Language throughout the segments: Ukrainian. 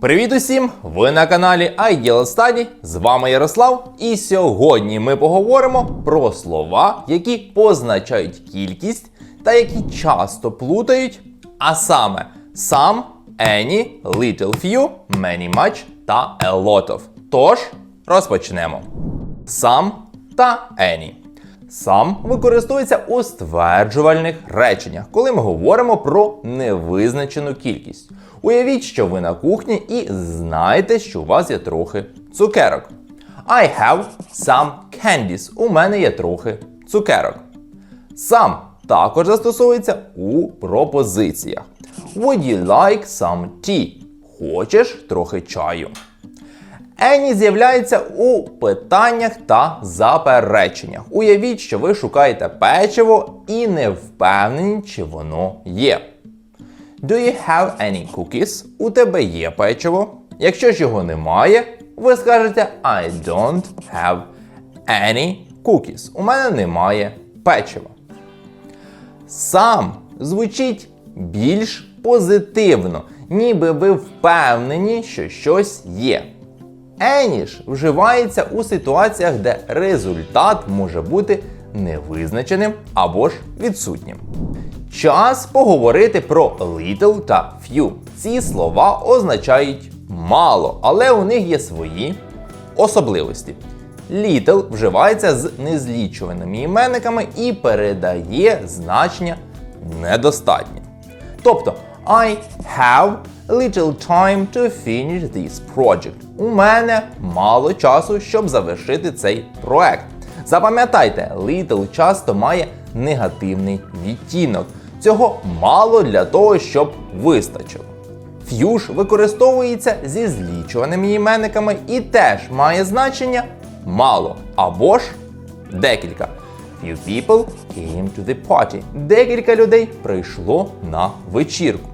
Привіт усім! Ви на каналі Ideal Study, З вами Ярослав. І сьогодні ми поговоримо про слова, які позначають кількість та які часто плутають, а саме some, any, little few, many much та a lot of. Тож розпочнемо. Some та any. Сам використовується у стверджувальних реченнях, коли ми говоримо про невизначену кількість. Уявіть, що ви на кухні і знаєте, що у вас є трохи цукерок. I have some candies. У мене є трохи цукерок. Сам також застосовується у пропозиціях. Would you like some tea? Хочеш трохи чаю? Any з'являється у питаннях та запереченнях. Уявіть, що ви шукаєте печиво і не впевнені, чи воно є. Do you have any cookies? У тебе є печиво. Якщо ж його немає, ви скажете I don't have any cookies. У мене немає печива. Сам звучить більш позитивно, ніби ви впевнені, що щось є. Ж вживається у ситуаціях, де результат може бути невизначеним або ж відсутнім. Час поговорити про little та few. Ці слова означають мало, але у них є свої особливості. Little вживається з незлічуваними іменниками і передає значення недостатнє. Тобто, I have little time to finish this project. У мене мало часу, щоб завершити цей проект. Запам'ятайте, little часто має негативний відтінок. Цього мало для того, щоб вистачило. Few використовується зі злічуваними іменниками і теж має значення мало або ж декілька. Few people came to the party. Декілька людей прийшло на вечірку.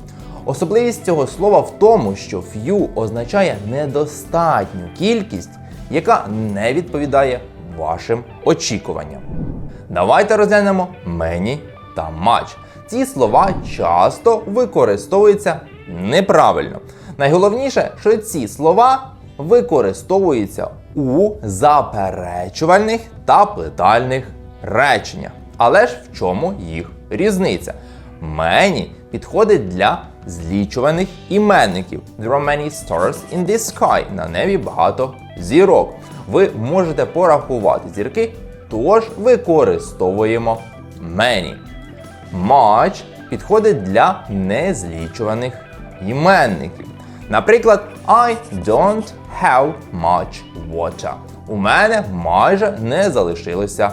Особливість цього слова в тому, що few означає недостатню кількість, яка не відповідає вашим очікуванням. Давайте розглянемо many та much. Ці слова часто використовуються неправильно. Найголовніше, що ці слова використовуються у заперечувальних та питальних реченнях. Але ж в чому їх різниця? Many підходить для злічуваних іменників. There are many stars in the sky. На небі багато зірок. Ви можете порахувати зірки, тож використовуємо many. Much підходить для незлічуваних іменників. Наприклад, I don't have much water. У мене майже не залишилося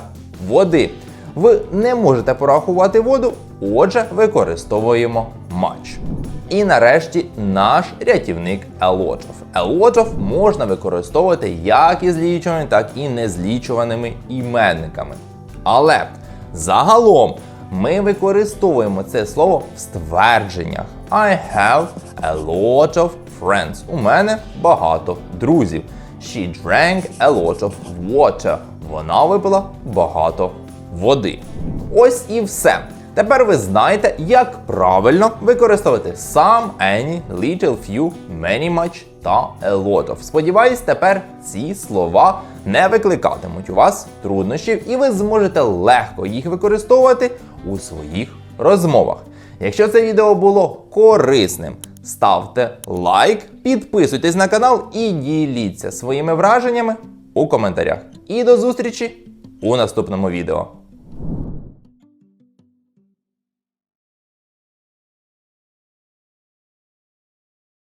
води. Ви не можете порахувати воду, отже, використовуємо much. І нарешті наш рятівник lot of можна використовувати як із злічуваними, так і незлічуваними іменниками. Але загалом ми використовуємо це слово в ствердженнях. I have a lot of friends. У мене багато друзів. She drank a lot of water. Вона випила багато води. Ось і все. Тепер ви знаєте, як правильно використовувати some, any, little, few, many, much та a lot of. Сподіваюсь, тепер ці слова не викликатимуть у вас труднощів, і ви зможете легко їх використовувати у своїх розмовах. Якщо це відео було корисним, ставте лайк, підписуйтесь на канал і діліться своїми враженнями у коментарях. І до зустрічі у наступному відео.